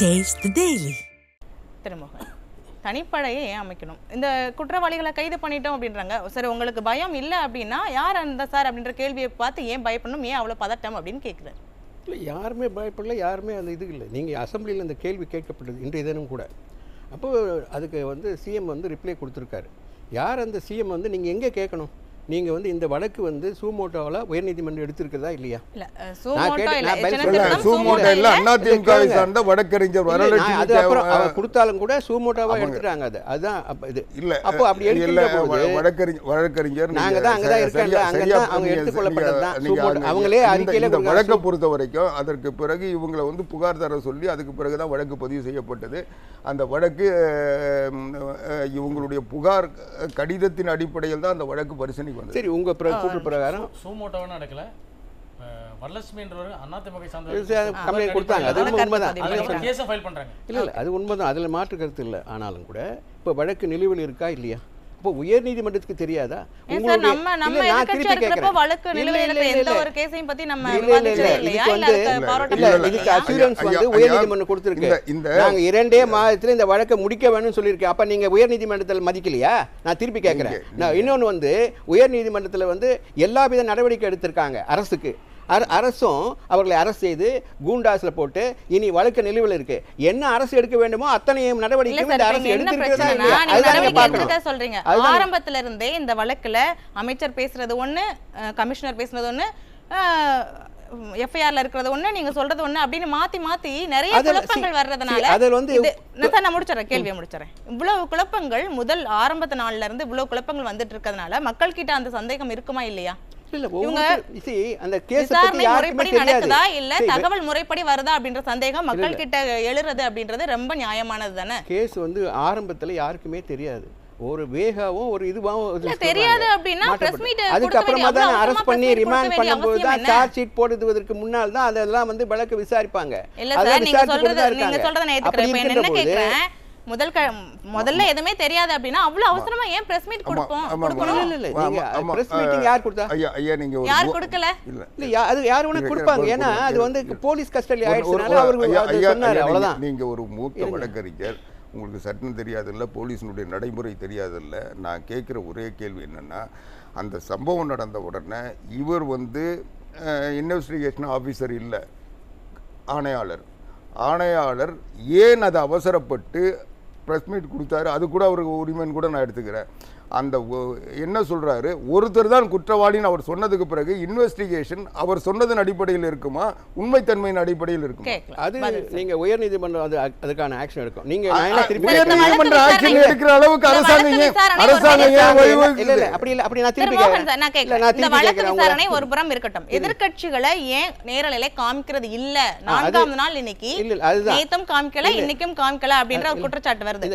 The Daily. திருமுகம். தனிப்படையை ஏன் அமைக்கணும். இந்த குற்றவாளிகளை கைது பண்ணிட்டோம் அப்படின்றாங்க. சரி உங்களுக்கு பயம் இல்லை அப்படின்னா யார் அந்த சார் அப்படின்ற கேள்வியை பார்த்து ஏன் பயப்படணும்? ஏன் அவ்வளோ பதட்டம் அப்படின்னு கேட்குறாரு இல்லை யாருமே பயப்படல யாருமே அந்த இது இல்லை. நீங்கள் அசெம்பிளியில் இந்த கேள்வி கேட்கப்பட்டது இன்றைய தினம் கூட. அப்போ அதுக்கு வந்து சிஎம் வந்து ரிப்ளை கொடுத்துருக்காரு. யார் அந்த சிஎம் வந்து நீங்கள் எங்கே கேட்கணும்? நீங்கள் வந்து இந்த வழக்கு வந்து சூமோட்டோவில் உயர்நீதிமன்றம் எடுத்திருக்கிறதா இல்லையா? கொடுத்தாலும் கூட சூமோட்டோவாக எடுத்துட்டாங்க. அது அதுதான் அப்போ இது. இல்ல அப்போ அப்படி இல்ல வழக்கறிஞர் வழக்கறிஞர் நாங்க தான் அங்க தான் சரியா- அங்க தான் அவங்க நீங்க- எடுத்துக்கொள்ளப்பட்டது தான். நீங்க சுமோட்டோ. அங்க- அவங்களே அறிக்கையில இந்த. வழக்கை பொறுத்த வரைக்கும் அதற்கு பிறகு இவங்களை வந்து புகார் தர சொல்லி அதுக்கு பிறகு தான் வழக்கு பதிவு செய்யப்பட்டது. அந்த வழக்கு இவங்களுடைய புகார் கடிதத்தின் அடிப்படையில் தான் அந்த வழக்கு பரிசீலனைக்கு வந்தது சரி உங்கள் பிர கூற்று பிரகாரம். சூமோட்டோவும் நடக்கல. கம்ப்ளைண்ட் கொடுத்தாங்க. அது உண்மைதான். இல்லை இல்லை அது உண்மைதான். அதில் மாற்று கருத்து இல்லை ஆனாலும் கூட. இப்போ வழக்கு நிலுவையில் இருக்கா இல்லையா? இப்போ உயர் நீதிமன்றத்துக்கு தெரியாதா நம்ம நம்ம எதிர்க்கட்சியா திருப்பி இருக்கிறப்ப. வழக்கு நிலுவையில் எந்த. ஒரு கேஸையும் பத்தி நம்ம. விவாதிச்சதே இல்லையா? இல்ல இதுக்கு அசூரன்ஸ் வந்து ஐயா, உயர்நீதிமன்றம் கொடுத்துருக்கு. நாங்க இரண்டே மாதத்துல இந்த வழக்கை முடிக்க வேணும்னு சொல்லியிருக்கேன். அப்ப நீங்க உயர்நீதிமன்றத்தில் மதிக்கலையா? நான் திருப்பி கேட்கிறேன் இன்னொன்னு வந்து உயர்நீதிமன்றத்துல வந்து எல்லா வித நடவடிக்கை எடுத்திருக்காங்க அரசுக்கு. அர- அரசும் அவர்களை அரசு செய்து கூண்டாஸ்ல போட்டு இனி வழக்கு நிலுவையில் இருக்கு. என்ன அரசு எடுக்க வேண்டுமோ அத்தனையும் இந்த அரசு எடுத்திருக்கிறதா நடவடிக்கை எடுத்துட்டா சொல்றீங்க. ஆரம்பத்துல இருந்தே இந்த வழக்குல அமைச்சர் பேசுறது ஒண்ணு கமிஷனர் பேசுறது ஒண்ணு எஃப்ஐஆர்ல இருக்கிறது ஒண்ணு நீங்க சொல்றது ஒண்ணு அப்படின்னு மாத்தி மாத்தி நிறைய குழப்பங்கள் வர்றதுனால அதுல வந்து- நான் முடிச்சிடறேன் கேள்வியை முடிச்சிடறேன். இவ்வளவு குழப்பங்கள் முதல் ஆரம்பத்து நாள்ல இருந்து இவ்வளவு குழப்பங்கள் வந்துட்டு இருக்கிறதுனால மக்கள் கிட்ட அந்த சந்தேகம் இருக்குமா இல்லையா? நடக்குதா இல்ல தகவல் முறைப்படி வருதா அப்படின்ற சந்தேகம் மக்கள் கிட்ட எழுறது அப்படின்றது ரொம்ப நியாயமானது தானே? கேஸ் வந்து ஆரம்பத்துல யாருக்குமே தெரியாது. ஒரு வேகாவும் ஒரு இதுவாகவும். தெரியாது அப்படின்னா அதுக்கப்புறமா தான் அரெஸ்ட் பண்ணி ரிமாண்ட் பண்ணும்போது தான்? சார்ஜ் ஷீட் போடுவதற்கு முன்னால் தான் அதெல்லாம் வந்து வழக்கு விசாரிப்பாங்க. இல்ல அதெல்லாம் சார் நீங்க சொல்றது நீங்க. சொல்றத நான் ஏத்துக்கிறேன். என்ன கேக்குறேன்? முதல் க முதல்ல எதுவுமே தெரியாது அப்படின்னா அவ்வளவு அவசரமா ஏன் பிரஸ் மீட் கொடுப்போம்? கொடுக்கணும்? இல்ல, இல்ல, நீங்க யார் கொடுத்தா? ஐயா ஐயா நீங்க ஒரு யார் கொடுக்கல? இல்ல இல்ல யா- அது யார் வேணா இல்ல, கொடுப்பாங்க? இல்ல, ஏன்னா அது இல்ல, வந்து இல்ல. போலீஸ் கஸ்டடி ஆயிடுச்சுனால ஐயா, சொன்னாரு அவ்வளவுதான். நீங்க- ஒரு மூத்த. வழக்கறிஞர். உங்களுக்கு சட்டம் தெரியாதில்ல போலீஸினுடைய நடைமுறை தெரியாதில்ல. நான் கேட்குற ஒரே கேள்வி என்னன்னா அந்த சம்பவம் நடந்த உடனே இவர் வந்து இன்வெஸ்டிகேஷன் ஆஃபீஸர் இல்லை ஆணையாளர். ஆணையாளர் ஏன் அதை அவசரப்பட்டு ப்ரெஸ் மீட் கொடுத்தாரு. அது கூட அவருக்கு உரிமைன்னு கூட நான் எடுத்துக்கிறேன். அந்த என்ன சொல்றாரு? ஒருத்தர் தான் குற்றவாளின்னு அவர் சொன்னதுக்கு பிறகு இன்வெஸ்டிகேஷன் அவர் சொன்னதன் அடிப்படையில் இருக்குமா? உண்மைத்தன்மையின் அடிப்படையில் இருக்குமா? அது. நீங்க உயர் நீதிமன்றம் அது அதுக்கான ஆக்ஷன் எடுக்கும். நீங்க உயர்நீதிமன்ற ஆக்ஷன் எடுக்கிற அளவுக்கு அரசாங்கம் அரசாங்கம் அப்படி இல்ல, அப்படி நான் திரு திருப்பி நான் இந்த வழக்கு விசாரணை. ஒரு புறம் இருக்கட்டும். எதிர்க்கட்சிகளை ஏன் நேரலையில காமிக்கிறது இல்ல? நான்காவது நாள் இன்னைக்கு இல்ல, இல்ல, அதுதான். நேத்தும் காமிக்கல இன்னைக்கும் காமிக்கல அப்படின்ற ஒரு குற்றச்சாட்டு வருது.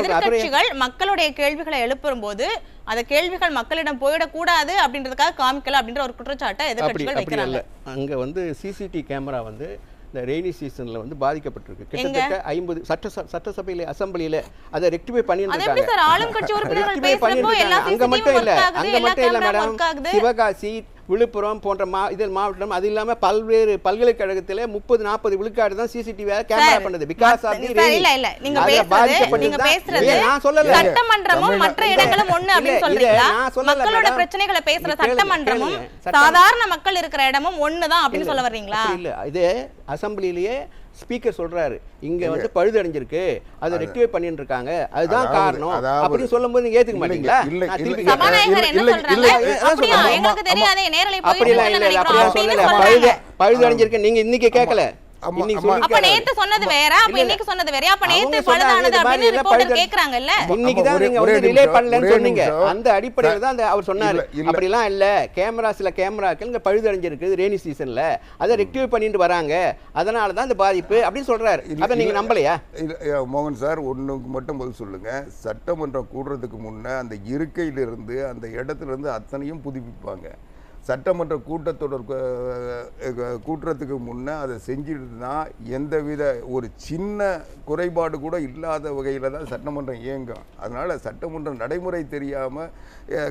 எதிர்க்கட்சிகள் மக்களுடைய கேள்விகளை எழுப்பும் போது அந்த கேள்விகள் மக்களிடம் போயிடக்கூடாது அப்படின்றதுக்காக காமிக்கல அப்படின்ற ஒரு குற்றச்சாட்டை அல்ல வைக்கிறாங்க. அங்க வந்து சிசிடி கேமரா வந்து இந்த ரெய்னி சீசன்ல வந்து பாதிக்கப்பட்டிருக்கு. கிட்டத்தட்ட ஐம்பது சட்ட சட்டசபையில அசம்பிளியில அதை ரெக்டிஃபை பண்ணிட்டு எல்லா இருக்காங்க. அங்க மட்டும் இல்ல அங்க மட்டும் இல்ல மேடம் சிவகாசி விழுப்புரம் போன்ற மா இதில் மாவட்டம் அது இல்லாம பல்வேறு பல்கலைக்கழகத்திலே முப்பது நாற்பது விழுக்காடு தான் சிசிடிவி கேமரா பண்ணுது. பிகாஸ் ஆஃப் தி இல்ல இல்ல நீங்க பேசுறது நீங்க பேசுறது நான் சொல்லல. சட்டமன்றமும் மற்ற இடங்களும் ஒண்ணு இத சொல்றீங்களா? மக்களோட. பிரச்சனைகளை பேசுற சட்டமன்றமும் சாதாரண மக்கள் இருக்கிற இடமும் ஒண்ணுதான் அப்படின்னு சொல்ல வர்றீங்களா? அப்படி இல்ல. இது அசம்பிளிலேயே ஸ்பீக்கர் சொல்றாரு. இங்க வந்து பழுதடைஞ்சிருக்கு. அதை ரெக்டிஃபை பண்ணிட்டு இருக்காங்க அதுதான் காரணம். அப்படின்னு சொல்லும்போது நீங்க ஏத்துக்க மாட்டீங்களா? இல்லை, அப்படியா? அப்படிலாம் இல்ல அப்படின்னு சொல்லல சொல்றாங்க பழுது பழுதடைஞ்சிருக்கு நீங்க இன்னைக்கு கேட்கல. அப்ப சொல்லிருக்காரு. நேத்து சொன்னது வேற. அப்ப இல்ல, இல்ல. இன்னைக்கு சொன்னது வேற. அப்ப நேத்து அவங்க சொன்னாங்க, பழுதானது இந்த மாதிரி அப்படின்னு எல்லாம் ரிப்போர்ட்டர் பழுது- கேக்குறாங்கல்ல. இன்னைக்கு தான் ஒரே- நீங்க ஒரே வந்து ரிலே நிமிஷம், பண்ணலன்னு ஒரே சொன்னீங்க. நிமிஷம். அந்த அடிப்படையில் தான் அவர் சொன்னாரு. அப்படிலாம் இல்ல. கேமரா சில கேமராக்கள் இங்க பழுதடைஞ்சிருக்கு ரெய்னி சீசன்ல அதை ரெக்டிஃபை பண்ணிட்டு வராங்க. அதனால தான் இந்த பாதிப்பு அப்படின்னு சொல்றாரு. அதை நீங்க. நம்பலையா? மோகன் சார் ஒண்ணுக்கு மட்டும் பதில் சொல்லுங்க. சட்டமன்றம் கூடுறதுக்கு முன்ன அந்த இருக்கையிலிருந்து அந்த இடத்துல இருந்து அத்தனையும் புதுப்பிப்பாங்க. சட்டமன்ற கூட்டத்தொடர் கூட்டுறதுக்கு முன்னே அதை செஞ்சுட்டு தான் எந்தவித ஒரு சின்ன குறைபாடு கூட இல்லாத வகையில் தான் சட்டமன்றம் இயங்கும். அதனால் சட்டமன்ற நடைமுறை தெரியாமல்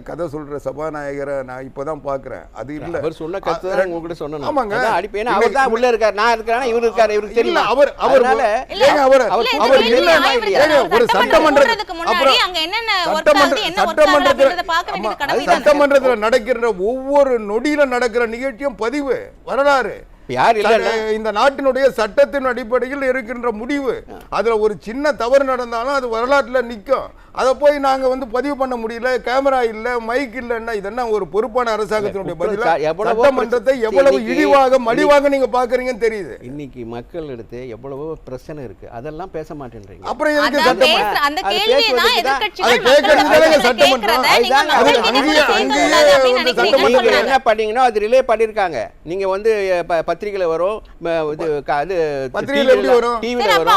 கதை சொல்கிற சபாநாயகரை நான் இப்போ தான் பார்க்குறேன் அது இல்லை அவர் சொன்ன கருத்து தான் உங்ககிட்ட சொன்னேன் ஆமாங்க. அடிப்பேன் ஏன்னா அவர் தான் உள்ள இருக்கார். நான் இருக்கிறேன் இவர் இருக்காரு. இவருக்கு இல்ல தெரியல அவர் அவர் அவர் அவர் ஏங்க, ஒரு சட்டமன்றம் சட்டமன்ற கூடுறதுக்கு முன்னாடி அப்புறம் அங்க என்னென்ன என்ன. சட்டமன்றத்துல நடக்கிற ஒவ்வொரு நொடியில நடக்கிற நிகழ்ச்சியும் பதிவு வரலாறு. யார் இந்த நாட்டினுடைய சட்டத்தின் அடிப்படையில் இருக்கின்ற முடிவு. அதுல ஒரு சின்ன தவறு நடந்தாலும் அது வரலாற்றுல நிக்கும். அதை போய் நாங்க வந்து பதிவு பண்ண முடியல கேமரா இல்ல மைக் இல்லன்னா இதென்ன ஒரு பொறுப்பான அரசாங்கத்தினுடைய பதிலா? சட்டமன்றத்தை எவ்வளவு இன்னைக்கு- இழிவாக மலிவாக நீங்க பாக்குறீங்கன்னு தெரியுது. இன்னைக்கு மக்கள் எடுத்து எவ்வளவோ பிரச்சனை இருக்கு. அதெல்லாம் பேச மாட்டேன்றீங்க. அப்புறம் எதுக்கு சட்டமன்றம். என்ன பண்ணீங்கன்னா அது ரிலே பண்ணிருக்காங்க. நீங்க வந்து ப- பத்திரிக்கையில வரும் இது அது பத்திரிக்கையில எப்படி வரும்? அப்ப வரும்?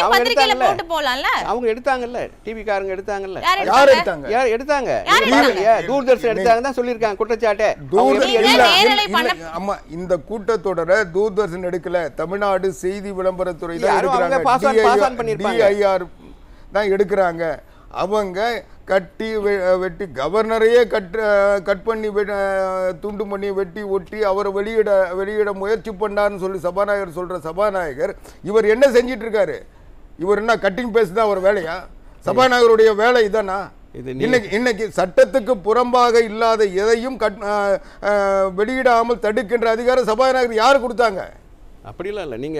அவங்க எடுத்தாங்கல்ல. போட்டு போலாம்ல. அவங்க எடுத்தாங்கல்ல. டிவி காரங்க எடுத்தாங்கல்ல? யார் எடுத்தாங்க? யார் எடுத்தாங்க? தூர்தர்ஷன் எடுத்தாங்க தான் சொல்லியிருக்காங்க குற்றச்சாட்டு. ஆமா இந்த கூட்டத்தொடரை தூர்தர்ஷன் எடுக்கல. தமிழ்நாடு செய்தி விளம்பரத்துறை தான் எடுக்கிறாங்க. டிஐஆர் தான் எடுக்கிறாங்க. அவங்க கட்டி வெட்டி கவர்னரையே கட் கட் பண்ணி துண்டு பண்ணி வெட்டி ஒட்டி அவரை வெளியிட வெளியிட முயற்சி பண்ணார்னு சொல்லி சபாநாயகர் சொல்ற சபாநாயகர் இவர் என்ன செஞ்சிட்டு இருக்காரு? இவர் என்ன கட்டிங் பேஸ் தான் அவர் வேலையா? சபாநாயகருடைய வேலை இதானா? இன்னைக்கு இன்னைக்கு சட்டத்துக்கு புறம்பாக இல்லாத எதையும் வெளியிடாமல் தடுக்கின்ற அதிகாரம் சபாநாயகர் யாரு கொடுத்தாங்க? அப்படிலாம் இல்ல. நீங்க.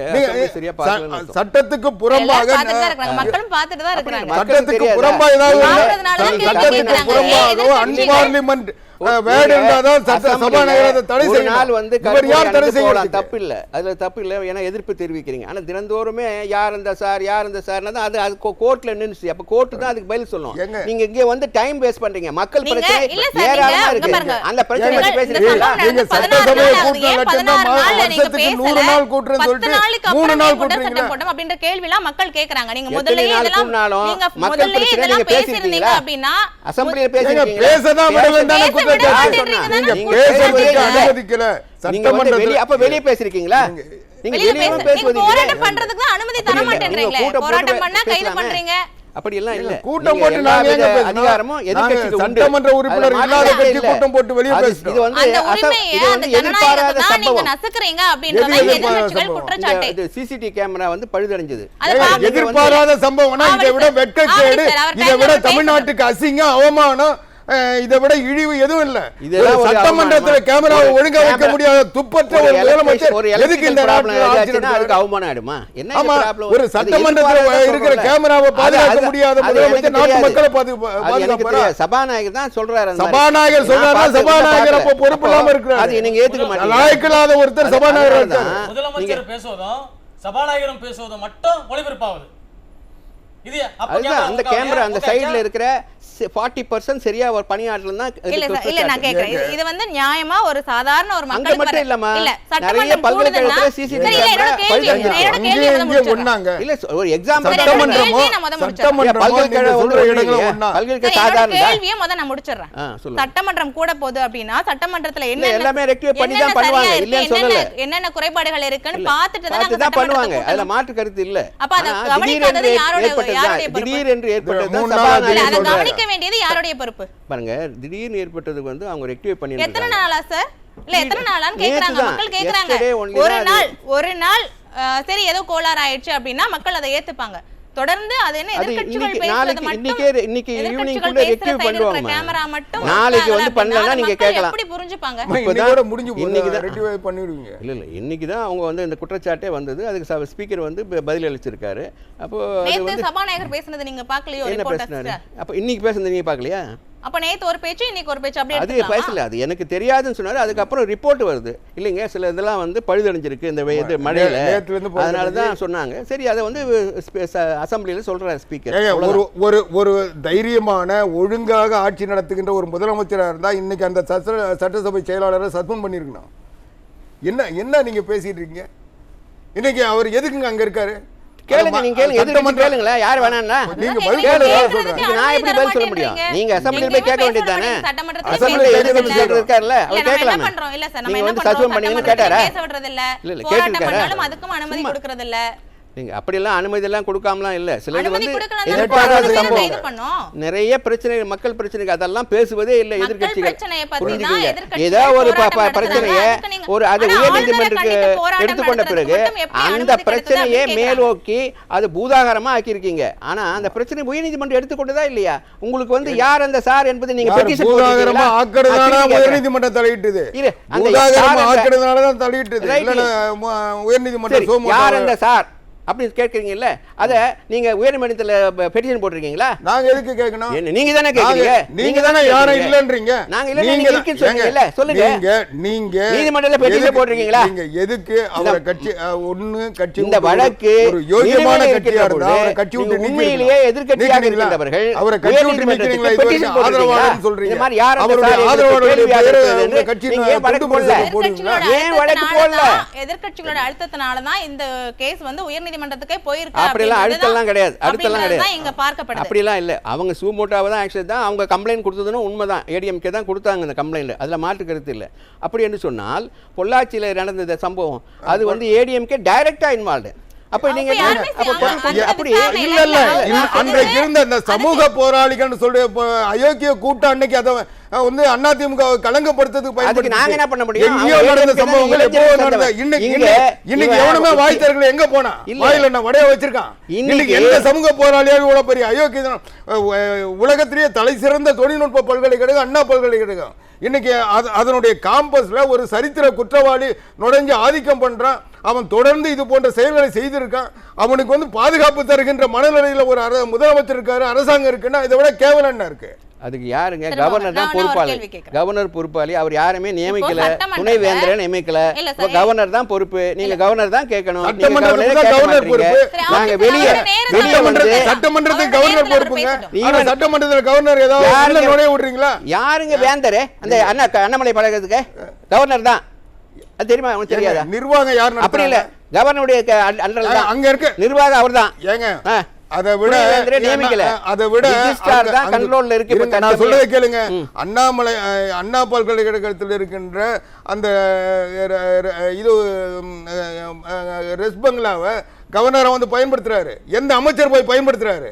சட்டத்துக்கு புறம்பாக சட்டத்துக்கு தெரியாதா? புறம்பா ஏதாவது சட்டத்துக்கு. புறம்பாக எதிர்க்கட்சிகள் அன்பார்லிமெண்ட் சட்ட சபாநாயகர் தடை செய்யணும். வந்து யார் தடை தப்பு இல்ல அதுல தப்பு இல்ல ஏன்னா எதிர்ப்பு தெரிவிக்கிறீங்க. ஆனா தினந்தோறுமே யார் இந்த சார் யார் இந்த சார்னா தான் அது அது கோர்ட்ல நின்னுச்சு. அப்ப கோர்ட் தான் அதுக்கு பதில் சொல்லணும். ஏங்க? நீங்க இங்க வந்து டைம் வேஸ்ட் பண்றீங்க. மக்கள் பிரச்சனை இருக்கு. அந்த பிரச்சனை நீங்க பத்தி இந்த பேசுறீங்களா சம்பவம் நீங்க நடந்து பதினாறு சட்டசபையை நாள் ஆகுது. கூட்டின ஏன் லட்சம் தான் பதினாறு நாள்ல நீங்க வருஷத்துக்கு பேசல? நூறு நாள் கூட்டுறேன்னு சொல்லிட்டு நாளுக்கு மூணு நாள் போட்டோம் அப்படின்ற கேள்விலாம் மக்கள் கேக்குறாங்க. நீங்க நாள் இதெல்லாம் நீங்க பிரச்சனை இதெல்லாம் பேசியிருக்கீங்களா? அப்படின்னா அசம்பிளில ஏங்க, பேசிருக்கீங்களா? பேசதான் விட அனுமதிக்கல அப்ப சட்டமன்றத்தில் வெளிய பேசிருக்கீங்களா நீங்க வெளிய பேசுவதீங்க போராட்டம் பண்றதுக்கு அனுமதி தர. மாட்டேன்றீங்களே கூட்டம் போராட்டம் போட்டு பண்ணா கைது பேசலாமே. பண்றீங்க அப்படி எல்லாம் இல்ல கூட்டம் நீங்க போட்டு எல்லா நாங்க எங்க வித பேசணும்? அதிகாரமும் நாங்க எதிர்க்கட்சிக்கு உண்டு. சட்டமன்ற உறுப்பினர் இல்லாத கட்சி. கூட்டம் போட்டு வெளிய பேசுறோம். இது வந்து அந்த அசம்- உரிமையை இது அந்த வந்து எதிர்பாராத ஜனநாயகத்தை தான் நீங்க சம்பவம் நசுக்குறீங்க அப்படின்றத எதிர்க்கட்சிகள்? குற்றச்சாட்டு இந்த சிசிடிவி கேமரா வந்து பழுதடைஞ்சது எதிர்பாராத சம்பவம்னா இதை விட. வெட்கக்கேடு இதை தமிழ்நாட்டுக்கு அசிங்கம் அவமானம் இதை விட இழிவு எதுவும் இல்ல சட்டமன்றத்துல? கேமராவை ஒழுங்கா வைக்க முடியாத துப்பற்ற ஒரு முதலமைச்சர் எதுக்கு இந்த அதுக்கு? அவமானம் ஆயிடுமா என்ன ஆமா? ஒரு சட்டமன்றத்துல இருக்கிற. கேமராவை பாதுகாக்க முடியாத முதலமைச்சர் நாட்டு. மக்களை பாது- அது எனக்கு பாதுகாப்பாரா தெரியாது. சபாநாயகர் தான் சொல்றாரு. சபாநாயகர் சொல்றாரா? சபாநாயகர் அப்போ பொறுப்பு இல்லாம இருக்கிறாரு. அது நீங்க ஏத்துக்க மாட்டீங்க லாயக்கில்லாத ஒருத்தர் சபாநாயகர் முதலமைச்சர் பேசுவதும் சபாநாயகரும் பேசுவதும் மட்டும் ஒளிபரப்பாகுது இது அப்ப அதுதான் கேமரா அந்த உட்காந்து கேமரா அந்த உட்காந்து சைடுல இருக்கிற ஃபார்ட்டி பர்சன்ட் சரியா ஒரு பணியாற்றல் தான் இல்ல சார் இல்ல நான் கேக்குறேன். இது- இது வந்து நியாயமா ஒரு சாதாரண ஒரு மக்களுக்கு மட்டும் இல்லம்மா. இல்ல நிறைய சட்டமன்றம் பல்கலைக்கழகத்துல கேமரா இல்ல ஒரு முடிச்சிடுறேன். சட்டமன்றமோ பல்கலைக்கழகம் சாதாரண கேள்வியை முத நான் முடிச்சிடுறேன். கூட போகுது அப்படின்னா சட்டமன்றத்துல என்ன எல்லாமே rectify பண்ணி தான் பண்ணுவாங்க. சொல்லல. என்னென்ன குறைபாடுகள் இருக்குன்னு பார்த்துட்டு தான் பண்ணுவாங்க. அதுல. மாற்று கருத்து இல்ல. அப்ப அதை ஆனா கவனிக்காதது திடீரென்று யாரோட- ஏற்பட்டது. பொறுப்பு? திடீரென்று ஏற்பட்டது. கவனிக்க வேண்டியது யாருடைய பொறுப்பு பாருங்க திடீர்னு ஏற்பட்டதுக்கு வந்து அவங்க ரெக்டிஃபை எத்தனை நாளா சார் இல்ல எத்தனை நாளான்னு கேக்குறாங்க. மக்கள் கேக்குறாங்க ஒரு நாள் ஒரு நாள் சரி ஏதோ கோளாறு ஆயிடுச்சு அப்படின்னா மக்கள் அதை ஏத்துப்பாங்க தொடர்ந்து அது என்ன எதிர்க்கட்சிகள் இன்னைக்கு பேசுறது நாளைக்கு மட்டும் இன்னைக்கே இன்னைக்கு ஈவினிங் side இருக்கிற பண்ணுவாங்க. கேமரா மட்டும் நாளைக்கு வந்து அப்படின்னா நீங்க கேட்கலாம். எப்படி புரிஞ்சுப்பாங்க? இன்னைக்கு இப்பதான் கூட முடிஞ்சு இன்னைக்கு தான். ரெட்டிஃபை பண்ணிடுவீங்க. இல்ல இல்ல. இன்னைக்கு தான் அவங்க வந்து இந்த குற்றச்சாட்டே வந்தது. அதுக்கு ஸ்பீக்கர் வந்து பதில் அளிச்சிருக்காரு அப்போ அது நேத்து சபாநாயகர் பேசுனது நீங்க பாக்கலையோ என்ன பேசினாரு? ரிப்போர்ட்டர்ஸ் அப்ப இன்னைக்கு பேசுனது நீங்க பாக்கலையா அப்ப நேத்து ஒரு பேச்சு இன்னைக்கு ஒரு பேச்சு அப்படியே அது? பேசல அது எனக்கு தெரியாதுன்னு சொன்னாரு. அதுக்கப்புறம் ரிப்போர்ட் வருது. இல்லைங்க சில இதெல்லாம் வந்து பழுதடைஞ்சிருக்கு இந்த இது மழையில. நேத்துல இருந்து பழுதடைஞ்சு. அதனால தான் சொன்னாங்க. சரி அதை வந்து அசம்பிளியில் சொல்றாரு ஸ்பீக்கர் ஒரு ஒரு ஒரு தைரியமான ஒழுங்காக ஆட்சி நடத்துகின்ற ஒரு முதலமைச்சராக இருந்தா இன்னைக்கு அந்த சட்ட சட்டசபை செயலாளரை சஸ்பெண்ட் பண்ணியிருக்கணும் என்ன என்ன நீங்க பேசிட்டு இருக்கீங்க? இன்னைக்கு அவர் எதுக்குங்க அங்க இருக்காரு? கேளுங்க நீங்க கேளுங்க எதிர்த்து சட்டமன்ற- கேளுங்களேன் யார் வேணாம்னா நீங்க பதில். கேளுங்க. நான் எப்படி பதில் சொல்ல முடியும். நீங்க அசம்பிளில போய் கேட்க வேண்டியது தானே அசம்பிளில விடுறதில்ல. இருக்காருல்ல இல்ல, அவர் கேட்கலாமே? இல்ல சார், நம்ம என்ன பண்றோம்? சஸ்பெண்ட் பண்ணீங்கன்னு கேட்டாரா பேச விடுறதில்ல. இல்ல, இல்ல, கேட்டிருக்காரா? பண்ணாலும் அதுக்கும் அனுமதி சும்மா. கொடுக்கறதில்ல. நீங்க அப்படியெல்லாம் அனுமதி எல்லாம் கொடுக்காமலாம் இல்ல. சிலது அனுமதி வந்து எதிர்பாராத சம்பவம். நிறைய பிரச்சனை மக்கள் பிரச்சனைக்கு அதெல்லாம் பேசுவதே இல்லை எதிர்க்கட்சிகள் ஏதோ ஒரு. பிரச்சனையை ஒரு அது உயர்நீதிமன்றத்துக்கு எடுத்துக்கொண்ட பிறகு அந்த பிரச்சனையை மேலோக்கி அது பூதாகரமா ஆக்கியிருக்கீங்க. ஆனா அந்த பிரச்சனை உயர்நீதிமன்றம் எடுத்துக்கொண்டதா இல்லையா? உங்களுக்கு வந்து யார் அந்த சார் என்பது நீங்க. உயர்நீதிமன்றம் தலையிட்டது அந்த உயர்நீதிமன்றம் யார் அந்த சார்? அப்படின்னு கேட்கறீங்கல்ல அத நீங்க உயர்நீதிமன்றத்துல பெட்டிஷன் போட்டிருக்கீங்களா நாங்க எதுக்கு கேட்கணும் நீங்க தானே கேக்குறீங்க நீங்க தானே யாரும். இல்லன்றீங்க நாங்க இல்ல, நீங்க இருக்குன்னு ஏங்க, சொல்லுங்க. நீங்க நீங்க நீதிமன்றத்துல petition எதுக்கு- போட்டிருக்கீங்களா? நீங்க எதுக்கு அவரை கட்சி ஒண்ணு கட்சி இந்த வழக்கு ஒரு யோகியமான கட்சியா இருந்தா அவரை கட்சி விட்டு? உண்மையிலேயே எதிர்க்கட்சியாக? இருக்கின்றவர்கள் அவரை கட்சி விட்டு நீக்கிறீங்களா ஆதரவாளர்னு போட்டிருக்கீங்களா? சொல்றீங்க இந்த மாதிரி யார் அவருடைய கட்சியின் நீங்க ஏன் வழக்கு போடல? ஏன் வழக்கு போடல? தான் எதிர்க்கட்சிகளோட அழுத்தத்தினால தான் இந்த கேஸ் வந்து உயர்நீதிமன்றத்துக்கே போயிருக்கு அப்படிலாம் அப்படின்றது அழுத்தம்லாம் கிடையாது. அப்படின்றது கிடையாது. இங்க பார்க்கப்படுது. அப்படிலாம் இல்லை. அவங்க சூமோட்டாவை தான் ஆக்சுவலி தான் அவங்க கம்ப்ளைண்ட் கொடுத்ததுன்னு உண்மை தான் ஏடிஎம்கே தான் கொடுத்தாங்க இந்த கம்ப்ளைண்ட் அதில் மாற்று கருத்து இல்லை. அப்படி என்று சொன்னால் பொள்ளாச்சியில் நடந்த சம்பவம் அது வந்து ஏடிஎம்கே டைரக்டாக இன்வால்வ்டு அப்போ அந்த அப்படி இல்ல இல்ல. அன்றைக்கு இருந்த அந்த சமூக போராளிகள்னு சொல்லி அயோக்கிய கூட்டம் அன்னைக்கு அதை வந்து அதிமுக கலங்கப்படுத்துறதுக்கு அதுக்கு நாங்க என்ன பண்ண முடியும்? எங்கேயோ நடந்த சம்பவங்கள் எப்போ. நடந்த இன்னைக்கு இன்னைக்கு- எவனுமே வாய் திறக்கல எங்க போனா. வாயில என்ன வடைய வச்சிருக்கான்? இன்னைக்கு- எந்த சமூக போராளியாக இவ்வளவு பெரிய அயோக்கிய உலகத்திலேயே தலை சிறந்த தொழில்நுட்ப பல்கலைக்கழகம் அண்ணா பல்கலைக்கழகம். இன்னைக்கு அது அதனுடைய காம்பஸ்ல ஒரு சரித்திர குற்றவாளி நுழைஞ்சு ஆதிக்கம் பண்றான். அவன் தொடர்ந்து இது போன்ற செயல்களை செய்திருக்கான். அவனுக்கு வந்து பாதுகாப்பு தருகின்ற மனநிலையில ஒரு அர- முதலமைச்சர் இருக்காரு அரசாங்கம் இருக்குன்னா இதை விட கேவலம் என்ன இருக்கு. அதுக்கு யாருங்க? கவர்னர் தான் பொறுப்பாளி. கவர்னர் பொறுப்பாளி. அவர் யாருமே நியமிக்கல. துணை வேந்தரை நியமிக்கல. கவர்னர் தான் பொறுப்பு. நீங்க கவர்னர் தான் கேட்கணும். நீங்க கவர்னரே நாங்க வெளியே வெளியே வந்து சட்டமன்றத்துக்கு கவர்னர் பொறுப்புங்க. ஆனா சட்டமன்றத்துல கவர்னர் ஏதாவது நுழைய விடுறீங்களா? யாருங்க வேந்தரு? அந்த அண்ணா அண்ணாமலை பழக்கத்துக்கு கவர்னர் தான். அது தெரியுமா? உனக்கு தெரியாதா? நிர்வாகம் யார் அப்படி இல்ல? கவர்னருடைய தான். அங்க இருக்க? நிர்வாகம் அவர்தான். ஏங்க. அதை விட. அதை விட Registrar அங்க- தான் அங்க- control ல இருக்கு நான். சொல்றதை கேளுங்க. அண்ணாமலை அண்ணா பல்கலைக்கழகத்தில் இருக்கின்ற அந்த இது ரெஸ் பங்களாவை கவர்னரை வந்து பயன்படுத்துறாரு. எந்த அமைச்சர் போய் பயன்படுத்துறாரு?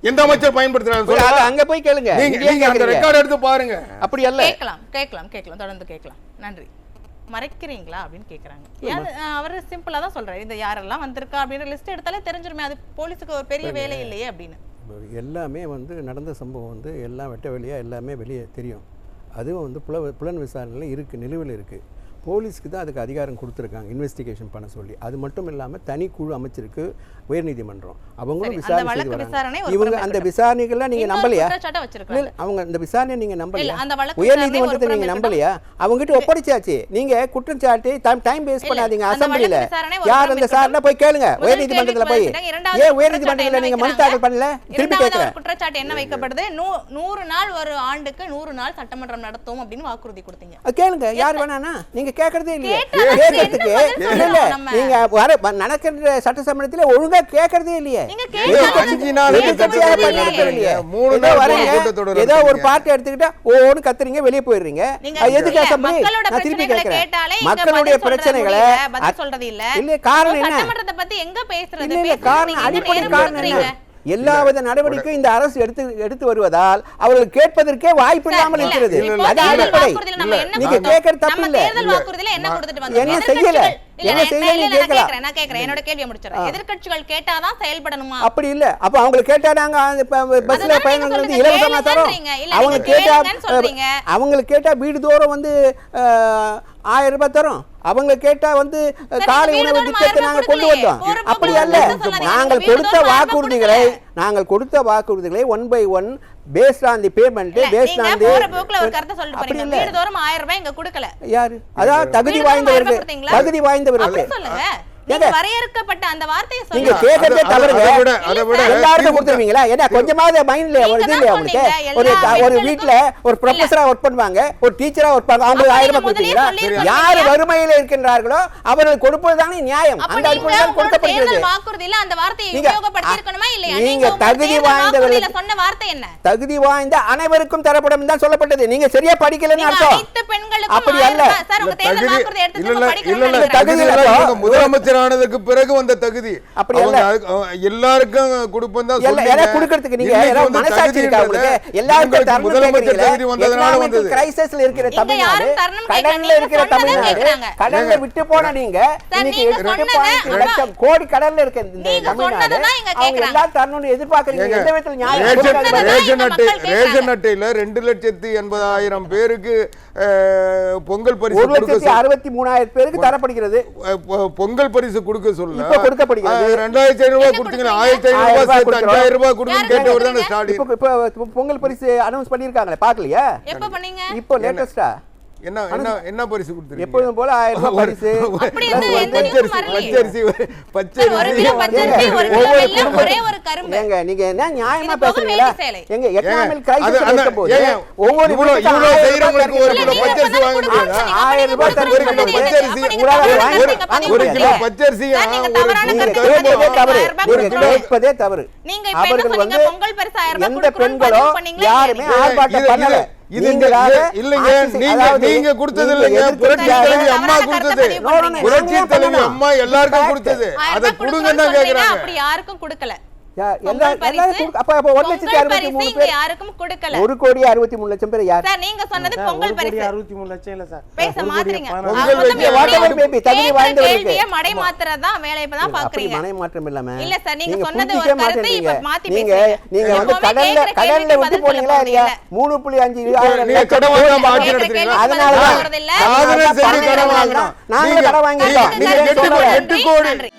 எந்த அமைச்சர் பயன்படுத்துறாரு அங்க போய் கேளுங்க. நீங்க அந்த. ரெக்கார்ட் எடுத்து பாருங்க. அப்படி அல்ல கேட்கலாம் கேட்கலாம் கேட்கலாம். தொடர்ந்து கேட்கலாம். நன்றி. மறைக்கிறீங்களா அப்படின்னு அஹ் அவர் சிம்பிளா தான் சொல்றாரு. இந்த யாரெல்லாம் வந்திருக்கா அப்படின்ற லிஸ்ட் எடுத்தாலே தெரிஞ்சிருமே அது போலீஸுக்கு ஒரு பெரிய வேலை இல்லையே அப்படின்னு. எல்லாமே வந்து நடந்த சம்பவம் வந்து எல்லாம் வெட்ட வெளியாக எல்லாமே வெளியே தெரியும். அதுவும் வந்து புல புலன் விசாரணையில் இருக்குது நிலுவையில் இருக்குது போலீஸ்க்கு தான் அதுக்கு அதிகாரம் கொடுத்துருக்காங்க இன்வெஸ்டிகேஷன் பண்ண சொல்லி. அது மட்டும் இல்லாமல் தனி குழு அமைச்சிருக்கு உயர்நீதிமன்றம். அவங்களும் விசாரணை விசாரணை இவங்க அந்த. விசாரணைகள்லாம் நீங்கள் நம்பலையா? அவங்க இந்த விசாரணையை நீங்கள் நம்பலையா? அந்த வழக்கு உயர் விசாரணை ஒரு நீதிமன்றத்தை புறம் நீங்கள். நம்பலையா? அவங்ககிட்ட ஒப்படைச்சாச்சு. நீங்கள் குற்றச்சாட்டு டைம் டைம் வேஸ்ட் பண்ணாதீங்க அசம்பிளியில் விசாரணை யார் அந்த. சார்னா போய் கேளுங்க. முதல் உயர் நீதிமன்றத்தில் போய். ஏன் உயர் குற்றச்சாட்டு நீதிமன்றத்தில் என்ன நீங்கள் மனு? தாக்கல் பண்ணல? திருப்பி கேட்குறேன் குற்றச்சாட்டு என்ன வைக்கப்படுது? நூறு நாள் ஒரு ஆண்டுக்கு நூறு நாள் சட்டமன்றம் நடத்தும் அப்படின்னு வாக்குறுதி கொடுத்தீங்க. கேளுங்க. யார் வேணானா? நீங்க கேக்குறதே இல்லையே. கேட்கறதுக்கு இல்ல? நீங்க வர நடக்கிற சட்டசபையத்துல ஒழுங்கா கேட்கறதே இல்லையே. நீங்க ஏதோ கேட்கறதே ஒரு. பாட்டு எடுத்துக்கிட்டா ஓன்னு கத்துறீங்க வெளியே போயிடுறீங்க. எதுக்கு அசம்பிளி மக்களோட நான் திருப்பி பிரச்சனைகளை கேட்கிறேன் மக்களுடைய பிரச்சனைகளை சொல்றது இல்ல. இல்ல காரணம் என்ன? பத்தி எங்க பேசுறது? இல்ல காரணம் அடிப்படை காரணம் எல்லாவித நடவடிக்கையும் இந்த அரசு எடுத்து எடுத்து வருவதால் அவர்கள் கேட்பதற்கே வாய்ப்பு இல்லாமல் இல்ல, இருக்கிறது. அது அடிப்படை. நீங்க? கேட்கறது தப்பு இல்ல. என்ன செய்யல? என்னோட கேள்வியை முடிச்சிடுறேன். எதிர்க்கட்சிகள் கேட்டாதான் செயல்படணுமா? அப்படி இல்ல அப்ப அவங்க கேட்டா நாங்க பஸ்ல பயணங்கள் வந்து இலவசமா தரோம் அவங்க கேட்டா. அவங்களுக்கு கேட்டா வீடு தோறும் வந்து ஆயிரம் ரூபாய் தரோம் அவங்க கேட்டா வந்து காலை உணவு திட்டத்தை ஆயிரம் நாங்க ரூபாய் கொண்டு. வந்தோம் அப்படி அல்ல. நாங்கள் கொடுத்த வாக்குறுதிகளை. நாங்கள் கொடுத்த வாக்குறுதிகளை one by one based on the payment based on the ஒரு கருத்தை சொல்லிட்டு போறீங்க. வீடு தோறும் ரூபாய் இங்க கொடுக்கல. யாரு அதாவது தகுதி வாய்ந்தவர்கள்? தகுதி வாய்ந்தவர்கள் சொல்லுங்க. வரையறுக்கப்பட்ட அந்த வார்த்தையை நீங்க கேட்கறதே தவறுங்க எல்லாருக்கும் கொடுத்துருவீங்களா? கொஞ்சமாவது மைண்ட்ல ஒரு இது நீங்க இல்லையா தான் உங்களுக்கு சொன்னீங்க, ஒரு எல்லா ஒரு பெண்களுக்கும் வீட்ல ஒரு ப்ரொஃபஸரா ஒர்க் பண்ணுவாங்க. ஒரு டீச்சரா ஒர்க் பண்ணுவாங்க. அவங்களுக்கு அப்ப ஆயிரம் நீங்க ரூபாய் கொடுப்பீங்களா? முதல்லயே சொல்லிருக்கணும் யார் இல்லையா? வறுமையில இருக்கின்றார்களோ அவர்கள் கொடுப்பதுதானே நியாயம். அந்த அடிப்படையில் உங்களோட கொடுக்கப்படுகிறது. தேர்தல் வாக்குறுதியில அந்த வார்த்தையை நீங்க- உபயோகப்படுத்தி இருக்கணுமா இல்லையா? நீங்க நீங்க உங்க தகுதி வாக்குறுதியில சொன்ன வார்த்தை என்ன? தகுதி வாய்ந்த அனைவருக்கும் தரப்படும் தான் சொல்லப்பட்டது. நீங்க சரியா படிக்கலன்னு அர்த்தம். அப்படி அல்ல. முதலமைச்சர் ஆனதுக்கு பிறகு வந்த தகுதி. அப்படி எல்லாருக்கும் கொடுப்போம் தான் கொடுக்கறதுக்கு நீங்க மனசாட்சி இருக்கா தகுதின்றது உங்களுக்கு? எல்லாருக்கும் முதலமைச்சர் தகுதி வந்ததுனால வந்தது. கிரைசிஸ்ல இருக்கிற தமிழ்நாடு நீங்க இருக்கிற தமிழ்நாடு. கடன்ல விட்டு போன நீங்க இன்னைக்கு எட்டு பாயிண்ட். லட்சம் கோடி கடன்ல இருக்க இந்த நீங்க தமிழ்நாடு. சொன்னதை தான் இங்க அவங்க கேக்குறாங்க. எல்லாம் தரணும்னு எதிர்பார்க்கறீங்க. எந்த விதத்துல நியாயம்? ரேஷன் அட்டை ரேஷன். அட்டையில ரெண்டு லட்சத்தி எண்பதாயிரம் பேருக்கு பொங்கல் பரிசு ஒரு கொடுக்க லட்சத்தி அறுபத்தி மூணாயிரம் பேருக்கு தரப்படுகிறது. பொங்கல் பரிசு கொடுக்க சொல்ல இப்ப கொடுக்கப்படுகிறது. ரெண்டாயிரத்தி ஐநூறு ரூபாய் என்ன கொடுத்தீங்கன்னா கொடுத்தீங்க? ஆயிரத்தி ஐநூறு ஆயிரம் ரூபாய் ரூபாய் சேர்த்து. அஞ்சாயிரம் ரூபாய் கொடுங்கன்னு யாருக்கு கேட்டவர் தானே? ஸ்டாலின் இப்ப பொங்கல் பரிசு அனௌன்ஸ் எப்ப பண்ணீங்க இப்போ லேட்டஸ்டா என்ன என்ன என்ன பரிசு கொடுத்துருக்கீங்க எப்பொழுதும் போல ஆயிரம் ரூபாய் பரிசு ஒரு பச்சரிசி. பச்சரிசி ஒரு ஒரு ஒவ்வொரு ஒரே ஒரு. ஏங்க நீங்க என்ன நியாயமா பேசுறீங்களா. எங்க எக்கனாமிக் கிரைசிஸ் இருக்கும்போது ஏங்க, ஒவ்வொரு இவ்வளவு- இவ்வளவு ரூபாய் ஒரு கிலோ. பச்சரிசி வாங்க முடியாதா? ஆயிரம் ரூபாய் ஒரு தரீங்க. கிலோ பச்சரிசி ஒரு- ஒரு கிலோ. பச்சரிசி ஒரு. தவறு நீங்க கொடுக்கணும். கேட்பதே தவறு நீங்க இப்ப என்ன அவர்கள்? வந்து பொங்கல் பரிசு ஆயிரம் ரூபாய் எந்த பெண்களோ யாருமே? ஆர்ப்பாட்டம் பண்ணல இது- இல்லைங்க, நீங்க- நீங்க கொடுத்தது இல்லைங்க. புரட்சி தலைவி அம்மா கொடுத்தது. புரட்சி தலைவி. அம்மா எல்லாருக்கும். கொடுத்தது அதை கொடுங்க தான் கேக்குறாங்க அப்படி யாருக்கும் கொடுக்கல ஒரு கோடி அறுபத்தி மூணு லட்சம் பேர் யார்? சார் நீங்க சொன்னது பொங்கல் பரிசு. அறுபத்தி மூணு லட்சம் இல்ல சார். பேச மாத்துறீங்க. தகுதி மடை மாத்துறதுதான் வேலை இப்பதான் பாக்குறீங்க. மனை மாற்றம் இல்லாம இல்ல சார், நீங்க சொன்னது ஒரு கருத்தை மாட்டேன்றீங்க. இப்ப மாத்தி நீங்க வந்து கடல்ல கடல்ல விட்டு போனீங்களா நீங்க லட்சம் கடன் வாங்காம கோடி ஆட்சி கேக்குற நடத்துறீங்களா? கேள்விக்கு அதனால பதில் தான் நீங்க- கடன் வாங்கிட்டோம் நீங்க. கோடி-